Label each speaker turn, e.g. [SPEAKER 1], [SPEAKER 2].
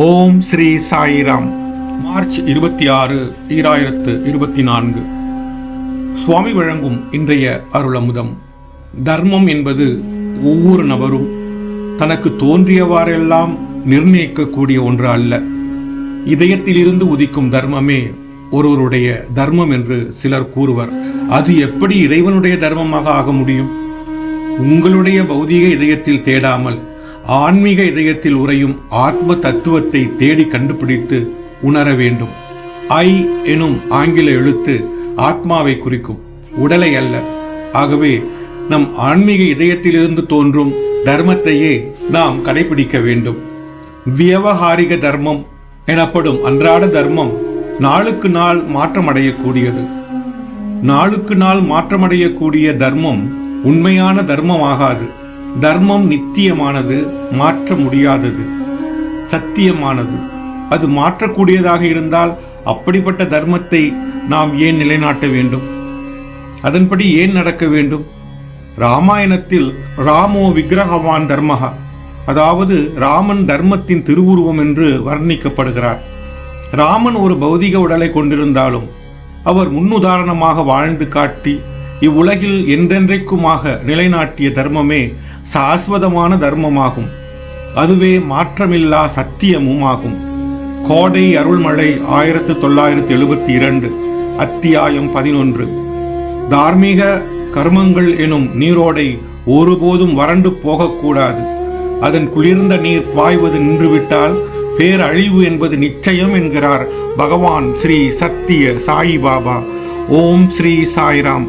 [SPEAKER 1] ஓம் Sri Sairam. March இருபத்தி ஆறு ஈராயிரத்து இருபத்தி நான்கு சுவாமி வழங்கும் இன்றைய அருளமுதம். தர்மம் என்பது ஒவ்வொரு நபரும் தனக்கு தோன்றியவாறெல்லாம் நிர்ணயிக்கக்கூடிய ஒன்று அல்ல. இதயத்திலிருந்து உதிக்கும் தர்மமே ஒருவருடைய தர்மம் என்று சிலர் கூறுவர். அது எப்படி இறைவனுடைய தர்மமாக ஆக முடியும்? உங்களுடைய பௌதீக இதயத்தில் தேடாமல் ஆன்மீக இதயத்தில் உறையும் ஆத்ம தத்துவத்தை தேடி கண்டுபிடித்து உணர வேண்டும். ஐ எனும் ஆங்கில எழுத்து ஆத்மாவை குறிக்கும். உடலை அல்ல. ஆகவே நம் ஆன்மீக இதயத்திலிருந்து தோன்றும் தர்மத்தையே நாம் கடைபிடிக்க வேண்டும். வியவகாரிக தர்மம் எனப்படும் அன்றாட தர்மம் நாளுக்கு நாள் மாற்றமடையக்கூடியது. நாளுக்கு நாள் மாற்றமடையக்கூடிய தர்மம் உண்மையான தர்மமாகாது. தர்மம் நித்தியமானது மாற்ற முடியாதது. சத்தியமானது. அது மாற்றக்கூடியதாக இருந்தால் அப்படிப்பட்ட தர்மத்தை நாம் ஏன் நிலைநாட்ட வேண்டும்? அதன்படி ஏன் நடக்க வேண்டும்? ராமாயணத்தில் ராமோ விக்கிரகவான் தர்மகா அதாவது ராமன் தர்மத்தின் திருவுருவம் என்று வர்ணிக்கப்படுகிறார். ராமன் ஒரு பௌதிக உடலை கொண்டிருந்தாலும் அவர் முன்னுதாரணமாக வாழ்ந்து காட்டி இவ்வுலகில் என்றென்றைக்குமாக நிலைநாட்டிய தர்மமே சாஸ்வதமான தர்மமாகும். அதுவே மாற்றமில்லா சத்தியமும் ஆகும் கோடை அருள்மழை ஆயிரத்து தொள்ளாயிரத்து எழுபத்தி இரண்டு அத்தியாயம் பதினொன்று. தார்மீக கர்மங்கள் எனும் நீரோடை ஒருபோதும் வறண்டு போகக்கூடாது. அதன் குளிர்ந்த நீர் பாய்வது நின்றுவிட்டால் பேரழிவு என்பது நிச்சயம் என்கிறார் பகவான் ஸ்ரீ சத்திய சாயி பாபா ஓம் ஸ்ரீ சாய்ராம்.